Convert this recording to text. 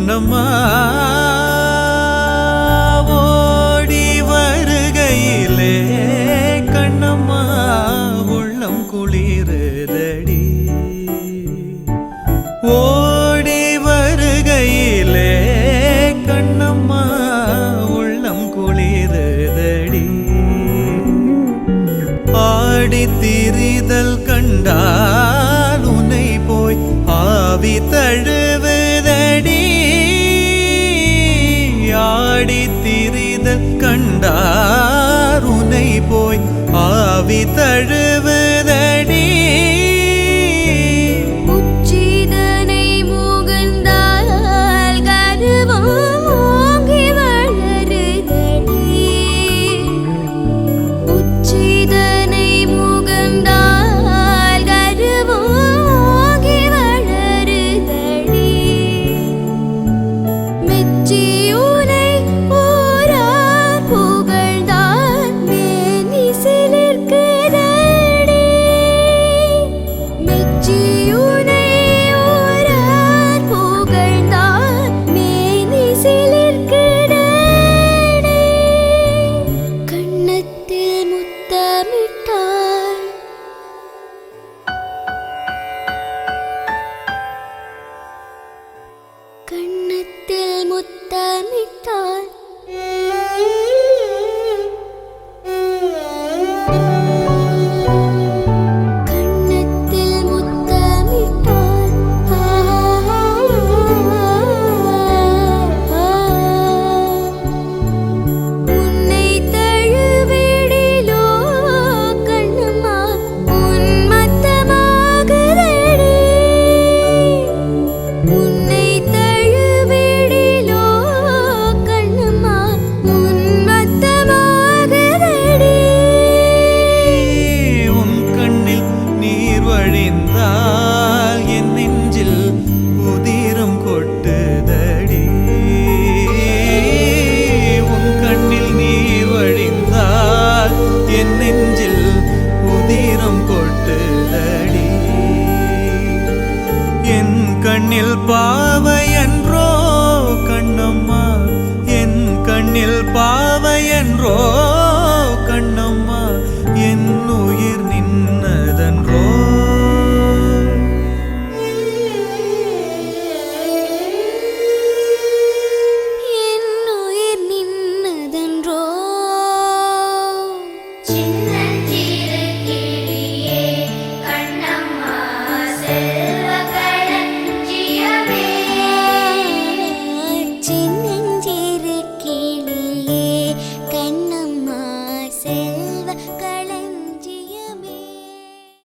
கண்ணம்மா ஓடி வருகையிலே கண்ணம்மா உள்ளம் குளிரதடி. ஓடி வருகையிலே கண்ணம்மா உள்ளம் குளிரதடி. ஆடி திரிதல் கண்டால் உனை போய் ஆவி தழு ஆருனை போய் ஆவி தழு கண்ணில் பாவை என்றோ கண்ணம்மா என் கண்ணில் பாவை